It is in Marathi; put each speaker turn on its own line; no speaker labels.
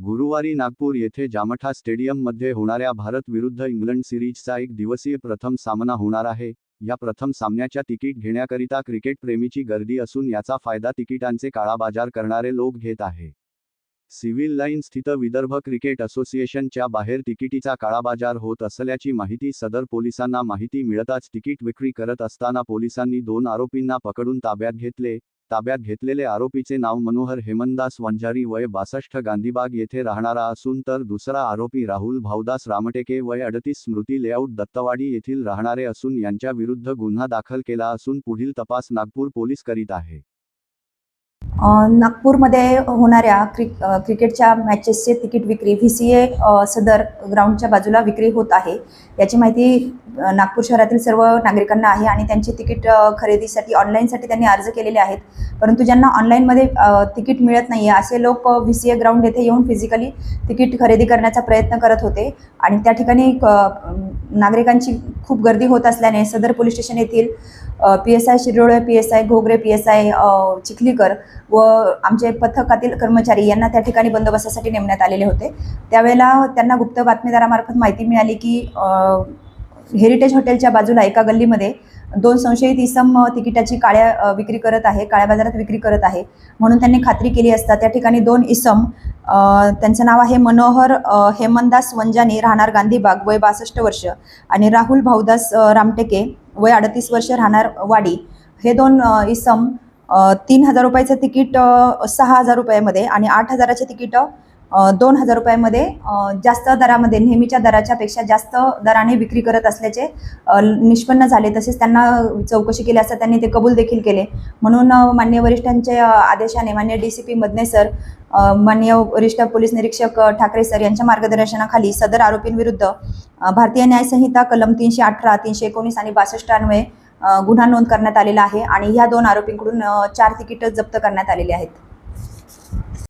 गुरुवारी नागपूर येथे जामठा स्टेडियममध्ये होणाऱ्या भारत विरुद्ध इंग्लंड सिरीजचा एक दिवसीय प्रथम सामना होणार आहे. या प्रथम सामन्याच्या तिकीट घेण्याकरिता क्रिकेटप्रेमीची गर्दी असून याचा फायदा तिकिटांचे काळाबाजार करणारे लोक घेत आहे. सिव्हिल लाईन स्थित विदर्भ क्रिकेट असोसिएशनच्या बाहेर तिकिटीचा काळाबाजार होत असल्याची माहिती सदर पोलिसांना माहिती मिळताच तिकीट विक्री करत असताना पोलिसांनी दोन आरोपींना पकडून ताब्यात घेतले. ताब्यात घेतलेले आरोपीचे नाव मनोहर हेमनदास वंजारी वय बासष्ट गांधीबाग येथे राहणारा असून तर दुसरा आरोपी राहुल भाऊदास रामटेके वय अडतीस स्मृती लेआउट दत्तवाडी येथील राहणारे असून यांच्या विरुद्ध गुन्हा दाखल केला असून पुढील तपास नागपूर पोलीस करीत आहे.
नागपूरमध्ये होणाऱ्या क्रिक क्रिकेटच्या मॅचेसचे तिकीट विक्री व्ही सी ए सदर ग्राउंडच्या बाजूला विक्री होत आहे. याची माहिती नागपूर शहरातील सर्व नागरिकांना आहे आणि त्यांची तिकीट खरेदीसाठी ऑनलाईनसाठी त्यांनी अर्ज केलेले आहेत. परंतु ज्यांना ऑनलाईनमध्ये तिकीट मिळत नाही आहे असे लोक व्ही सी ए ग्राउंड येथे येऊन फिजिकली तिकीट खरेदी करण्याचा प्रयत्न करत होते. आणि त्या ठिकाणी नागरिकांची खूप गर्दी होत असल्याने सदर पोलीस स्टेशन येथील P S I Shirole P S I Ghogare P S I Chikhalikar व आमचे पथकातील कर्मचारी यांना त्या ठिकाणी बंदोबस्तासाठी नेमण्यात आलेले होते. त्यावेळेला त्यांना गुप्त बातमीदारामार्फत माहिती मिळाली की हेरिटेज हॉटेलच्या बाजूला एका गल्लीमध्ये दोन संशयित इसम तिकिटाची काळ्या विक्री करत आहे काळ्या बाजारात विक्री करत आहे. म्हणून त्यांनी खात्री केली असता त्या ठिकाणी दोन इसम त्यांचं नाव आहे मनोहर हेमनदास हेमंतदास वंजानी राहणार गांधीबाग वय बासष्ट वर्ष आणि राहुल भाऊदास रामटेके वय अडतीस वर्ष राहणार वाडी. हे दोन इसम तीन हजार रुपयाचं तिकीट सहा हजार रुपयामध्ये आणि आठ हजाराचे तिकीट दोन हजार रुपयामध्ये जास्त दरामध्ये नेहमीच्या दराच्या पेक्षा जास्त दराने विक्री करत असल्याचे निष्पन्न झाले. तसेच त्यांना चौकशी केली असता त्यांनी ते कबूल देखील केले. म्हणून मान्य वरिष्ठांच्या आदेशाने मान्य D C P Madane sir मान्य वरिष्ठ पोलीस निरीक्षक ठाकरे सर यांच्या मार्गदर्शनाखाली सदर आरोपींविरुद्ध भारतीय न्यायसंहिता कलम तीनशे अठरा तीनशे एकोणीस आणि बासष्ट अन्वये गुन्हा नोंद करण्यात आलेला आहे आणि ह्या दोन आरोपींकडून चार तिकीट जप्त करण्यात आलेली आहेत.